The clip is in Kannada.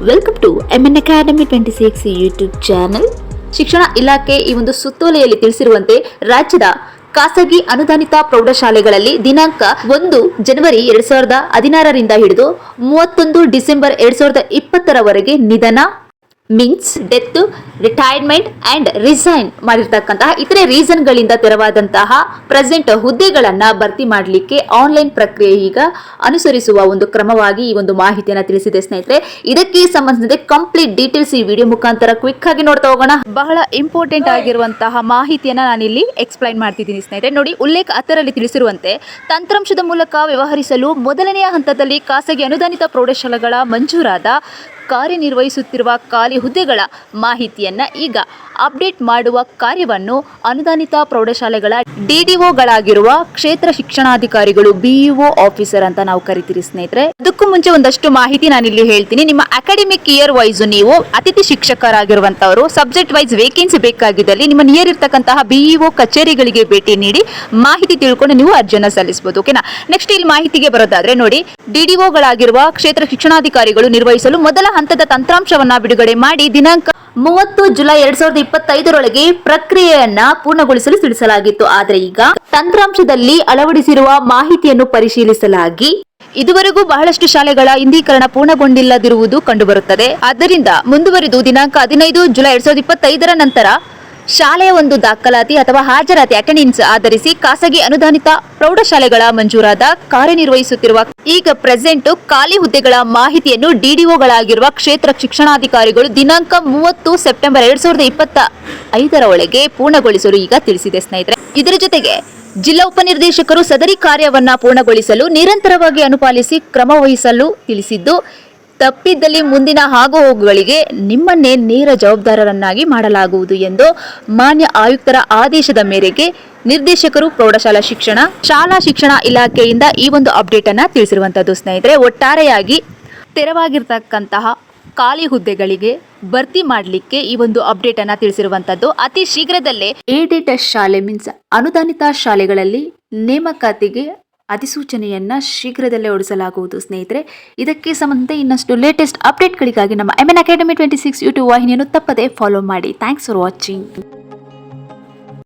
Welcome to M N academy twenty six YouTube channel ಶಿಕ್ಷಣ ಇಲಾಖೆ ಈ ಒಂದು ಸುತ್ತೋಲೆಯಲ್ಲಿ ತಿಳಿಸಿರುವಂತೆ ರಾಜ್ಯದ ಖಾಸಗಿ ಅನುದಾನಿತ ಪ್ರೌಢಶಾಲೆಗಳಲ್ಲಿ ದಿನಾಂಕ ಒಂದು ಜನವರಿ ಎರಡ್ ಸಾವಿರದ ಹದಿನಾರರಿಂದ ಹಿಡಿದು ಮೂವತ್ತೊಂದು ಡಿಸೆಂಬರ್ ಎರಡ್ ಸಾವಿರದ ಇಪ್ಪತ್ತರವರೆಗೆ ನಿಧನ. Means death, retirement and resign ಮಾಡಿರ್ತಕ್ಕಂತಹ ಇತರೆ ರೀಸನ್ಗಳಿಂದ ತೆರವಾದಂತಹ ಪ್ರೆಸೆಂಟ್ ಹುದ್ದೆಗಳನ್ನ ಭರ್ತಿ ಮಾಡಲಿಕ್ಕೆ ಆನ್ಲೈನ್ ಪ್ರಕ್ರಿಯೆ ಈಗ ಅನುಸರಿಸುವ ಒಂದು ಕ್ರಮವಾಗಿ ಈ ಒಂದು ಮಾಹಿತಿಯನ್ನು ತಿಳಿಸಿದೆ ಸ್ನೇಹಿತರೆ. ಇದಕ್ಕೆ ಸಂಬಂಧಿಸಿದ ಕಂಪ್ಲೀಟ್ ಡೀಟೇಲ್ಸ್ ಈ ವಿಡಿಯೋ ಮುಖಾಂತರ ಕ್ವಿಕ್ ಆಗಿ ನೋಡ್ತಾ ಹೋಗೋಣ. ಬಹಳ ಇಂಪಾರ್ಟೆಂಟ್ ಆಗಿರುವಂತಹ ಮಾಹಿತಿಯನ್ನ ನಾನಿಲ್ಲಿ ಎಕ್ಸ್ಪ್ಲೈನ್ ಮಾಡ್ತಿದ್ದೀನಿ ಸ್ನೇಹಿತರೆ. ನೋಡಿ, ಉಲ್ಲೇಖ ಅದರಲ್ಲಿ ತಿಳಿಸಿರುವಂತೆ, ತಂತ್ರಾಂಶದ ಮೂಲಕ ವ್ಯವಹರಿಸಲು ಮೊದಲನೆಯ ಹಂತದಲ್ಲಿ ಖಾಸಗಿ ಅನುದಾನಿತ ಪ್ರೌಢಶಾಲೆಗಳ ಮಂಜೂರಾದ ಕಾರ್ಯನಿರ್ವಹಿಸುತ್ತಿರುವ ಖಾಲಿ ಹುದ್ದೆಗಳ ಮಾಹಿತಿಯನ್ನು ಈಗ ಅಪ್ಡೇಟ್ ಮಾಡುವ ಕಾರ್ಯವನ್ನು ಅನುದಾನಿತ ಪ್ರೌಢಶಾಲೆಗಳ ಡಿಡಿಒಗಳಾಗಿರುವ ಕ್ಷೇತ್ರ ಶಿಕ್ಷಣಾಧಿಕಾರಿಗಳು ಬಿಇಒ ಆಫೀಸರ್ ಅಂತ ನಾವು ಕರಿತೀರಿ ಸ್ನೇಹಿತರೆ. ಅದಕ್ಕೂ ಮುಂಚೆ ಒಂದಷ್ಟು ಮಾಹಿತಿ ನಾನು ಇಲ್ಲಿ ಹೇಳ್ತೀನಿ. ನಿಮ್ಮ ಅಕಾಡೆಮಿಕ್ ಇಯರ್ ವೈಸ್ ನೀವು ಅತಿಥಿ ಶಿಕ್ಷಕರಾಗಿರುವಂತವರು ಸಬ್ಜೆಕ್ಟ್ ವೈಸ್ ವೇಕೆನ್ಸಿ ಬೇಕಾಗಿದ್ದಲ್ಲಿ ನಿಮ್ಮ ನಿಯರ್ ಇರ್ತಕ್ಕಂತಹ ಬಿಇಒ ಕಚೇರಿಗಳಿಗೆ ಭೇಟಿ ನೀಡಿ ಮಾಹಿತಿ ತಿಳ್ಕೊಂಡು ನೀವು ಅರ್ಜಿಯನ್ನು ಸಲ್ಲಿಸಬಹುದು ಓಕೆನಾ ನೆಕ್ಸ್ಟ್ ಇಲ್ಲಿ ಮಾಹಿತಿಗೆ ಬರೋದಾದ್ರೆ ನೋಡಿ, ಡಿಡಿಒಗಳಾಗಿರುವ ಕ್ಷೇತ್ರ ಶಿಕ್ಷಣಾಧಿಕಾರಿಗಳು ನಿರ್ವಹಿಸಲು ಮೊದಲ ಹಂತದ ತಂತ್ರಾಂಶವನ್ನ ಬಿಡುಗಡೆ ಮಾಡಿ ದಿನಾಂಕ ಮೂವತ್ತು ಜುಲೈ ಎರಡ್ ಸಾವಿರದ ಇಪ್ಪತ್ತೈದರೊಳಗೆ ಪ್ರಕ್ರಿಯೆಯನ್ನ ಪೂರ್ಣಗೊಳಿಸಲು ತಿಳಿಸಲಾಗಿತ್ತು. ಆದರೆ ಈಗ ತಂತ್ರಾಂಶದಲ್ಲಿ ಅಳವಡಿಸಿರುವ ಮಾಹಿತಿಯನ್ನು ಪರಿಶೀಲಿಸಲಾಗಿ. ಇದುವರೆಗೂ ಬಹಳಷ್ಟು ಶಾಲೆಗಳ ಇಂದೀಕರಣ ಪೂರ್ಣಗೊಂಡಿಲ್ಲದಿರುವುದು ಕಂಡುಬರುತ್ತದೆ. ಆದ್ದರಿಂದ ಮುಂದುವರಿದು ದಿನಾಂಕ ಹದಿನೈದು ಜುಲೈ ಎರಡ್ ಸಾವಿರದ ಇಪ್ಪತ್ತೈದರ ನಂತರ ಶಾಲೆಯ ಒಂದು ದಾಖಲಾತಿ ಅಥವಾ ಹಾಜರಾತಿ ಅಟೆಂಡೆನ್ಸ್ ಆಧರಿಸಿ ಖಾಸಗಿ ಅನುದಾನಿತ ಪ್ರೌಢಶಾಲೆಗಳ ಮಂಜೂರಾದ ಕಾರ್ಯನಿರ್ವಹಿಸುತ್ತಿರುವ ಈಗ ಪ್ರೆಸೆಂಟ್ ಖಾಲಿ ಹುದ್ದೆಗಳ ಮಾಹಿತಿಯನ್ನು ಡಿಡಿಒಗಳಾಗಿರುವ ಕ್ಷೇತ್ರ ಶಿಕ್ಷಣಾಧಿಕಾರಿಗಳು ದಿನಾಂಕ ಮೂವತ್ತು ಸೆಪ್ಟೆಂಬರ್ ಎರಡ್ ಸಾವಿರದ ಇಪ್ಪತ್ತ ಐದರ ಒಳಗೆ ಪೂರ್ಣಗೊಳಿಸಲು ಈಗ ತಿಳಿಸಿದೆ ಸ್ನೇಹಿತರೆ. ಇದರ ಜೊತೆಗೆ ಜಿಲ್ಲಾ ಉಪನಿರ್ದೇಶಕರು ಸದರಿ ಕಾರ್ಯವನ್ನ ಪೂರ್ಣಗೊಳಿಸಲು ನಿರಂತರವಾಗಿ ಅನುಪಾಲಿಸಿ ಕ್ರಮ ವಹಿಸಲು ತಿಳಿಸಿದ್ದು ತಪ್ಪಿದ್ದಲ್ಲಿ ಮುಂದಿನ ಆಗುಹೋಗುಗಳಿಗೆ ನಿಮ್ಮನ್ನೇ ನೇರ ಜವಾಬ್ದಾರರನ್ನಾಗಿ ಮಾಡಲಾಗುವುದು ಎಂದು ಮಾನ್ಯ ಆಯುಕ್ತರ ಆದೇಶದ ಮೇರೆಗೆ ನಿರ್ದೇಶಕರು ಪ್ರೌಢಶಾಲಾ ಶಿಕ್ಷಣ, ಶಾಲಾ ಶಿಕ್ಷಣ ಇಲಾಖೆಯಿಂದ ಈ ಒಂದು ಅಪ್ಡೇಟ್ ಅನ್ನ ತಿಳಿಸಿರುವಂತದ್ದು ಸ್ನೇಹಿತರೆ, ಒಟ್ಟಾರೆಯಾಗಿ ತೆರವಾಗಿರ್ತಕ್ಕಂತಹ ಖಾಲಿ ಹುದ್ದೆಗಳಿಗೆ ಭರ್ತಿ ಮಾಡಲಿಕ್ಕೆ ಈ ಒಂದು ಅಪ್ಡೇಟ್ ಅನ್ನ ತಿಳಿಸಿರುವಂತದ್ದು ಅತಿ ಶೀಘ್ರದಲ್ಲೇ ಏಡೆಡ್ ಶಾಲೆ ಮೀನ್ಸ್ ಅನುದಾನಿತ ಶಾಲೆಗಳಲ್ಲಿ ನೇಮಕಾತಿಗೆ ಅಧಿಸೂಚನೆಯನ್ನ ಶೀಘ್ರದಲ್ಲೇ ಹೊರಡಿಸಲಾಗುವುದು ಸ್ನೇಹಿತರೆ. ಇದಕ್ಕೆ ಸಂಬಂಧ ಇನ್ನಷ್ಟು ಲೇಟೆಸ್ಟ್ ಅಪ್ಡೇಟ್ಗಳಿಗಾಗಿ ನಮ್ಮ M N academy twenty six YouTube ವಾಹಿನಿಯನ್ನು ತಪ್ಪದೆ ಫಾಲೋ ಮಾಡಿ. Thanks for watching